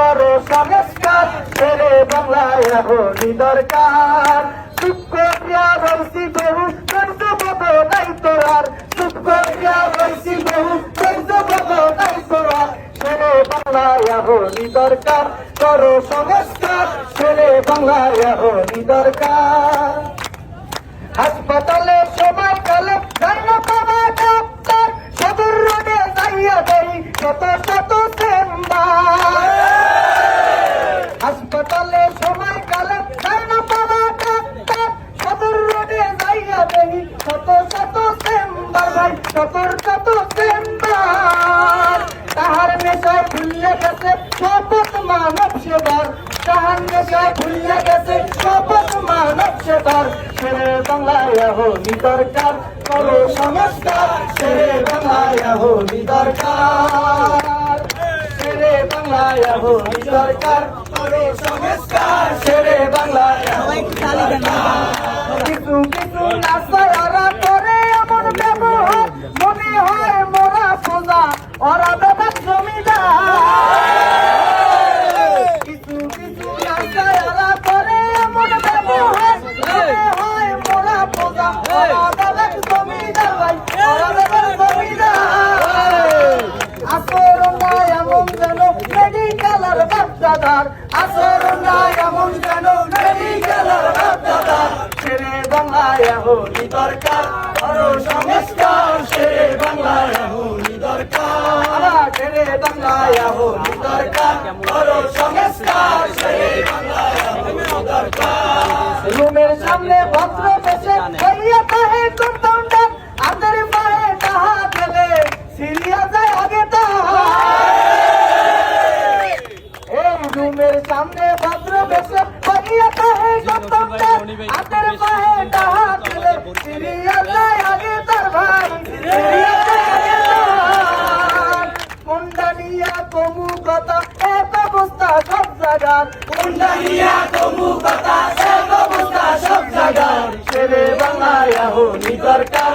করো সংস্কার ছেড়ে বাংলায় এখনই দরকার। দুঃখ দিয়া রয়েছি বহু কর্য বদ নাই তোরার। দুঃখ দিয়া রয়েছি বহু কর্য বদ নাই তোরার। ছেড়ে বাংলায় এখনই দরকার। করো সংস্কার ছেড়ে বাংলায় এখনই দরকার। গেছে, শপথ মানব সেবার। তাহার নেশায় ভুলিয়া গেছে, শপথ মানব সেবার। ছেড়ে বাংলায় হলি দরকার করো সংস্কার। ছেড়ে বাংলায় হলি দরকার ছেড়ে বাংলায় হলি দরকার করো সংস্কার। ছেড়ে বাংলায় বাচ্চাদার আসর নাই এমন কেন যেন মেডিকেলের বাচ্চাদার ছেড়ে বাংলায় হলি দরকার, আরও সংস্কার। ছেড়ে বাংলায় হলি দরকার। ছেড়ে বাংলায় হলি দরকার, আরও সংস্কার। ছেড়ে বাংলায় হলি দরকার। রুমের সামনে ভদ্র বসে হইয়া তাহে কম্পাউন্ডার ভদ্র বেশে হইয়া তাহে কম্পাউন্ডার আদের পায়ে তাহা দেবে সিরিয়া যায় আগে তার ভাই সিরিয়া যায় মুন্ডানিয়া কমু কথা এক অবস্থা সব জায়গার মুন্ডানিয়া কমু কথা এক অবস্থা সব জায়গার ছেড়ে বাংলায় হলি দরকার।